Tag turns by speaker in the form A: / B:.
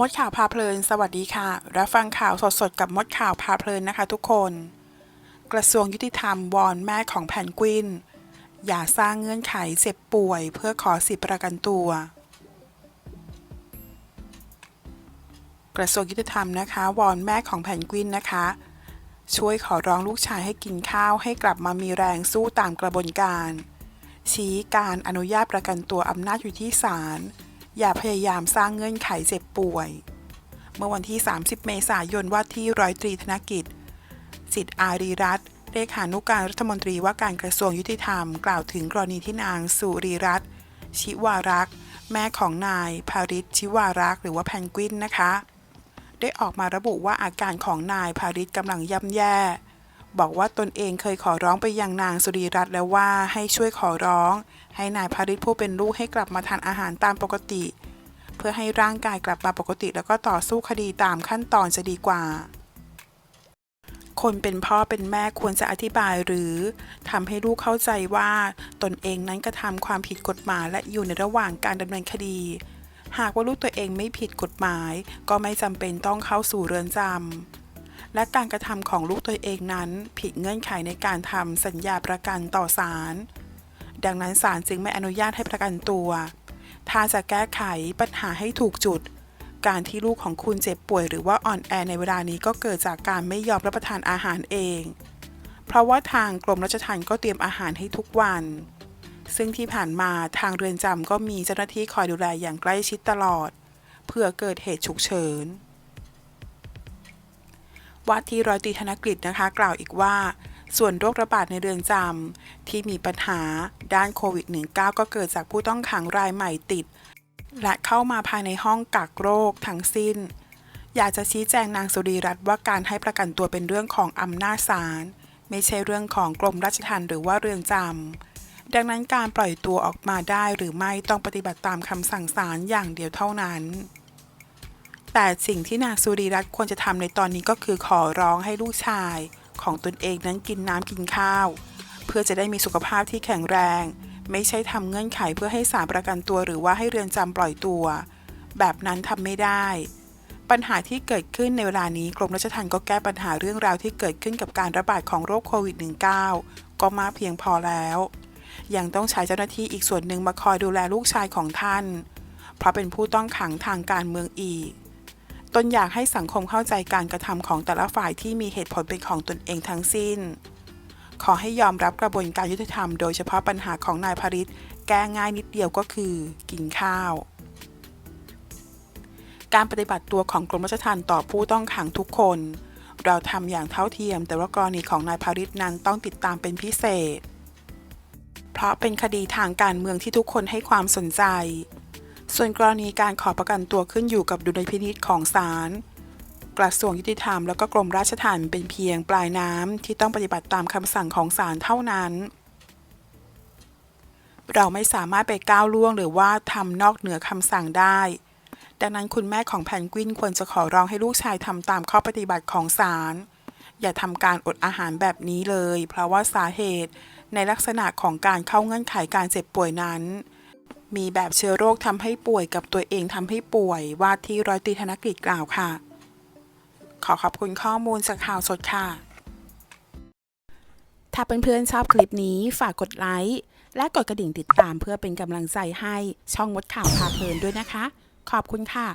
A: มดข่าวพาเพลิน สวัสดีค่ะ รับฟังข่าวสดๆ กับมดข่าวพาเพลินนะคะทุกคน กระทรวงยุติธรรมวอนแม่ของแพนกวิน อย่าสร้างเงื่อนไขเจ็บป่วยเพื่อขอสิทธิประกันตัว กระทรวงยุติธรรมนะคะวอนแม่ของแพนกวินนะคะ ช่วยขอร้องลูกชายให้กินข้าวให้กลับมามีแรงสู้ตามกระบวนการ ชี้การอนุญาตประกันตัวอำนาจอยู่ที่ศาล อย่าพยายามสร้างเงื่อนไขเจ็บป่วย เมื่อวันที่ 30 เมษายนว่าที่ร้อยตรีธนกิจ สิทธิอารีรัตน์เลขานุการรัฐมนตรีว่าการกระทรวงยุติธรรม กล่าวถึงกรณีที่นางสุรีรัตน์ชิวารักษ์แม่ของนายภาริศชิวารักษ์หรือว่าแพนกวินนะคะ ได้ออกมาระบุว่าอาการของนายภาริศกำลังย่ำแย่ บอกว่าตนเองเคยขอร้องไปยังนางสุรีรัตน์แล้วว่าให้ช่วยขอร้อง ให้นายภาริศผู้เป็นลูกให้กลับมาทานอาหารตามปกติ เพื่อให้ร่างกายกลับมาปกติแล้วก็ต่อสู้คดีตามขั้นตอนจะดีกว่า คนเป็นพ่อเป็นแม่ควรจะอธิบายหรือทำให้ลูกเข้าใจว่าตนเองนั้นกระทำความผิดกฎหมายและอยู่ในระหว่างการดำเนินคดี หากว่าลูกตัวเองไม่ผิดกฎหมาย ก็ไม่จำเป็นต้องเข้าสู่เรือนจำ และการกระทำของลูกตัวเองนั้น ผิดเงื่อนไขในการทำสัญญาประกันต่อศาลดังนั้นศาลจึงไม่อนุญาตให้ประกันตัว ถ้าจะแก้ไขปัญหาให้ถูกจุด การที่ลูกของคุณเจ็บป่วยหรือว่าอ่อนแอในเวลานี้ก็เกิดจากการไม่ยอมรับประทานอาหารเอง เพราะว่าทางกรมราชทัณฑ์ก็เตรียมอาหารให้ทุกวัน ซึ่งที่ผ่านมาทางเรือนจำก็มีเจ้าหน้าที่คอยดูแลอย่างใกล้ชิดตลอด เพื่อเกิดเหตุฉุกเฉิน ว่าที่ร้อยตรีธนกฤษนะคะ กล่าวอีกว่า ส่วนโรคระบาดในเรือนจำที่มีปัญหาด้านโควิด -19 ก็เกิดจากผู้ต้องขังรายใหม่ติด และเข้ามาภายในห้องกักโรคทั้งสิ้น อยากจะชี้แจงนางสุรีรัตน์ว่าการให้ประกันตัวเป็นเรื่องของอำนาจศาลไม่ใช่เรื่องของกรมราชทัณฑ์หรือว่าเรือนจำดังนั้นการปล่อยตัวออกมาได้หรือไม่ต้องปฏิบัติตามคำสั่งศาลอย่างเดียวเท่านั้น แต่สิ่งที่นางสุรีรัตน์ควรจะทำในตอนนี้ก็คือขอร้องให้ลูกชาย ของตนเองนั้นกินน้ำกินข้าว เพื่อจะได้มีสุขภาพที่แข็งแรง ไม่ใช่ทำเงื่อนไขเพื่อให้ศาลประกันตัวหรือว่าให้เรือนจำปล่อยตัว แบบนั้นทำไม่ได้ ปัญหาที่เกิดขึ้นในเวลานี้กรมราชทัณฑ์ก็แก้ปัญหาเรื่องราวที่เกิดขึ้นกับการระบาดของโรคโควิด -19 ก็มากเพียงพอแล้ว ยังต้องใช้เจ้าหน้าที่อีกส่วนหนึ่งมาคอยดูแลลูกชายของท่าน เพราะเป็นผู้ต้องขังทางการเมืองอีก ตนอยากให้สังคมเข้าใจการกระทำของแต่ละฝ่ายที่มีเหตุผลเป็นของตนเองทั้งสิ้น ขอให้ยอมรับกระบวนการยุติธรรมโดยเฉพาะปัญหาของนายพาริศแก้ง่ายนิดเดียวก็คือ กินข้าว การปฏิบัติตัวของกรมราชทัณฑ์ต่อผู้ต้องขังทุกคน เราทำอย่างเท่าเทียม แต่ว่ากรณีของนายพาริศนั้นต้องติดตามเป็นพิเศษ เพราะเป็นคดีทางการเมืองที่ทุกคนให้ความสนใจ ส่วนกรณีการขอประกันตัวขึ้นอยู่กับดุลยพินิจของศาลกระทรวงยุติธรรมแล้วก็กรมราชทัณฑ์เป็นเพียงปลายน้ำที่ต้องปฏิบัติตามคำสั่งของศาลเท่านั้น เราไม่สามารถไปก้าวล่วงหรือว่าทำนอกเหนือคำสั่งได้ ดังนั้นคุณแม่ของแพนกวินควรจะขอร้องให้ลูกชายทำตามข้อปฏิบัติของศาลอย่าทำการอดอาหารแบบนี้เลย เพราะว่าสาเหตุในลักษณะของการเข้าเงื่อนไขการเจ็บป่วยนั้น มีแบบเชื้อโรคทำให้ป่วยกับตัวเองทำให้ป่วยว่าที่ร้อยตีธนกฤษกล่าวค่ะ ขอขอบคุณข้อมูลจากข่าวสดค่ะ ถ้าเพื่อนๆชอบคลิปนี้ฝากกดไลค์และกดกระดิ่งติดตามเพื่อเป็นกำลังใจให้ช่องมดข่าวพาเพลินด้วยนะคะ ขอบคุณค่ะ